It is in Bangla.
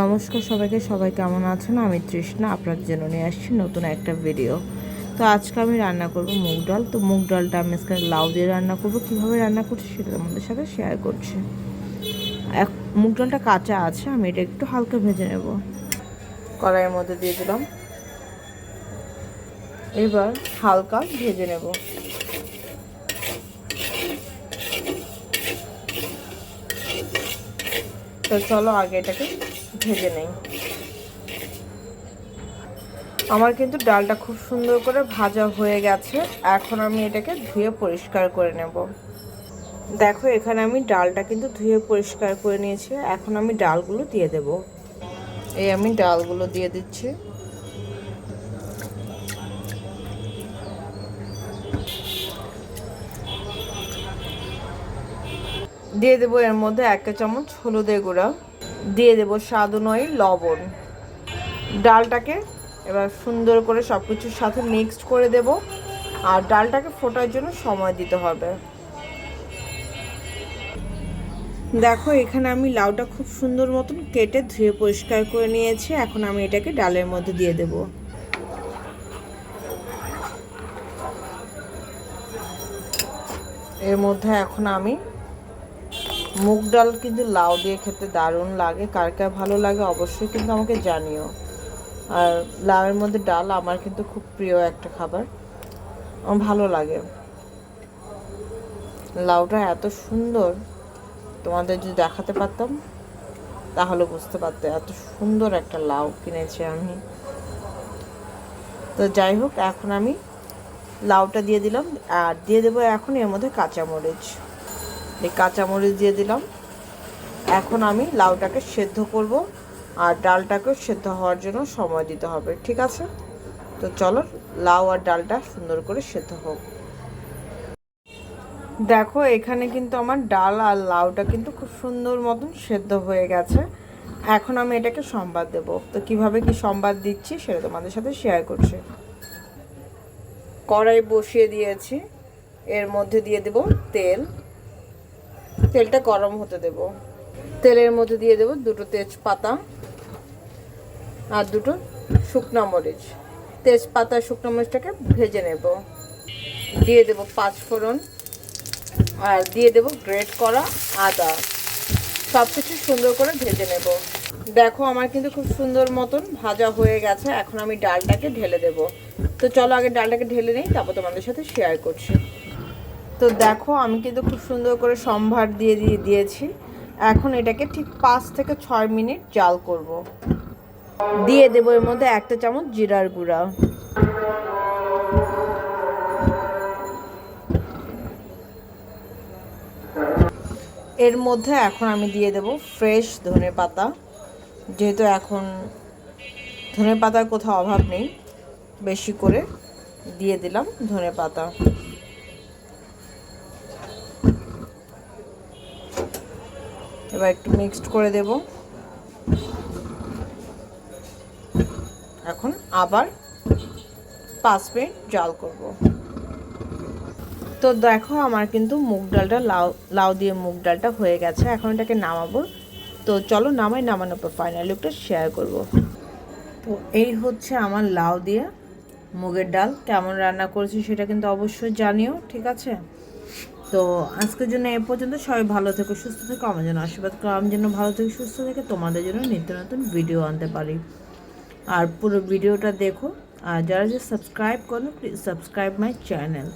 নমস্কার সবাইকে, সবাই কেমন আছেন? আমি তৃষ্ণা, আপনাদের জন্য নিয়ে আসছি নতুন একটা ভিডিও তো আজকে আমি রান্না করব মুগ ডাল। তো মুগ ডালটা আমি আজকে লাউ দিয়ে রান্না করব। কীভাবে রান্না করছি সেটা আমাদের সাথে শেয়ার করছি। এক, মুগ ডালটা কাঁচা আছে, আমি এটা একটু হালকা ভেজে নেব। কড়াইয়ের মধ্যে দিয়ে দিলাম। এবার হালকা ভেজে নেব। তো চলো আগে এটাকে ভেজে নেই। আমার কিন্তু ডালটা খুব সুন্দর করে ভাজা হয়ে গেছে। এখন আমি এটাকে ধুয়ে পরিষ্কার করে নেব। দেখো, এখানে আমি ডালটা কিন্তু ধুয়ে পরিষ্কার করে নিয়েছি। এখন আমি ডালগুলো দিয়ে দেব। এই আমি ডালগুলো দিয়ে দিচ্ছি। দিয়ে দেবো এর মধ্যে একটা চামচ হলুদের গুঁড়া। দিয়ে দেবো স্বাদ অনুযায়ী লবণ। ডালটাকে এবার সুন্দর করে সব কিছুর সাথে মিক্সড করে দেব। আর ডালটাকে ফোটার জন্য সময় দিতে হবে। দেখো, এখানে আমি লাউটা খুব সুন্দর মতন কেটে ধুয়ে পরিষ্কার করে নিয়েছি। এখন আমি এটাকে ডালের মধ্যে দিয়ে দেব। এর মধ্যে এখন আমি মুগ ডাল কিন্তু লাউ দিয়ে খেতে দারুণ লাগে, কার কার ভালো লাগে অবশ্যই কিন্তু আমাকে জানিও। আর লাউয়ের মধ্যে ডাল আমার কিন্তু খুব প্রিয় একটা খাবার, আমার ভালো লাগে। লাউটা এত সুন্দর, তোমাদের যদি দেখাতে পারতাম, তাহলে বুঝতে পারতে, এত সুন্দর একটা লাউ কিনেছি আমি। তো যাই হোক, এখন আমি লাউটা দিয়ে দিলাম, আর দিয়ে দেবো এখন এর মধ্যে কাঁচামরিচ। এই কাঁচামরিচ দিয়ে দিলাম। এখন আমি লাউটাকে সেদ্ধ করব আর ডালটাকেও সেদ্ধ হওয়ার জন্য সময় দিতে হবে, ঠিক আছে? তো চলো, লাউ আর ডালটা সুন্দর করে সেদ্ধ হোক। দেখো, এখানে কিন্তু আমার ডাল আর লাউটা কিন্তু খুব সুন্দর মতন সেদ্ধ হয়ে গেছে। এখন আমি এটাকে সম্বাদ দেব। তো কীভাবে কি সম্বাদ দিচ্ছি সেটা তোমাদের সাথে শেয়ার করছি। কড়াই বসিয়ে দিয়েছি। এর মধ্যে দিয়ে দেব তেল। তেলটা গরম হতে দেব। তেলের মধ্যে দিয়ে দেব দুটো তেজপাতা আর দুটো শুকনো মরিচ। তেজপাতা শুকনো মরিচটাকে ভেজে নেব। দিয়ে দেব পাঁচ ফোড়ন আর দিয়ে দেব গ্রেট করা আদা। সব কিছু সুন্দর করে ভেজে নেব। দেখো আমার কিন্তু খুব সুন্দর মতন ভাজা হয়ে গেছে। এখন আমি ডালটাকে ঢেলে দেব। তো চলো আগে ডালটাকে ঢেলে নেই, তারপর তোমাদের সাথে শেয়ার করছি। তো দেখো, আমি কিন্তু খুব সুন্দর করে সম্ভার দিয়ে দিয়ে দিয়েছি। এখন এটাকে ঠিক পাঁচ থেকে ছয় মিনিট জাল করব। দিয়ে দেবো এর মধ্যে একটা চামচ জিরার গুঁড়া। এর মধ্যে এখন আমি দিয়ে দেব ফ্রেশ ধনে পাতা। যেহেতু এখন ধনে পাতার কোথাও অভাব নেই, বেশি করে দিয়ে দিলাম ধনে পাতা। এবার একটু মিক্সড করে দেব। এখন আবার পাঁচ মিনিট জাল করব। তো দেখো আমার কিন্তু মুগ ডালটা লাউ লাউ দিয়ে মুগ ডালটা হয়ে গেছে, এখন এটাকে নামাবো। তো চলো নামাই, নামানোর পর ফাইনাল লুকটা শেয়ার করব। তো এই হচ্ছে আমার লাউ দিয়ে মুগের ডাল। কেমন রান্না করেছি সেটা কিন্তু অবশ্যই জানিও, ঠিক আছে? তো আজকের জন্য এ পর্যন্ত। সবাই ভালো থেকো, সুস্থ থেকো। আমার জন্য আশীর্বাদ করো। আমি যেন ভালো থেকে সুস্থ থেকে তোমাদের জন্য নিত্য নতুন ভিডিও আনতে পারি। আর পুরো ভিডিওটা দেখো। আর যারা যে সাবস্ক্রাইব করো প্লিজ সাবস্ক্রাইব মাই চ্যানেল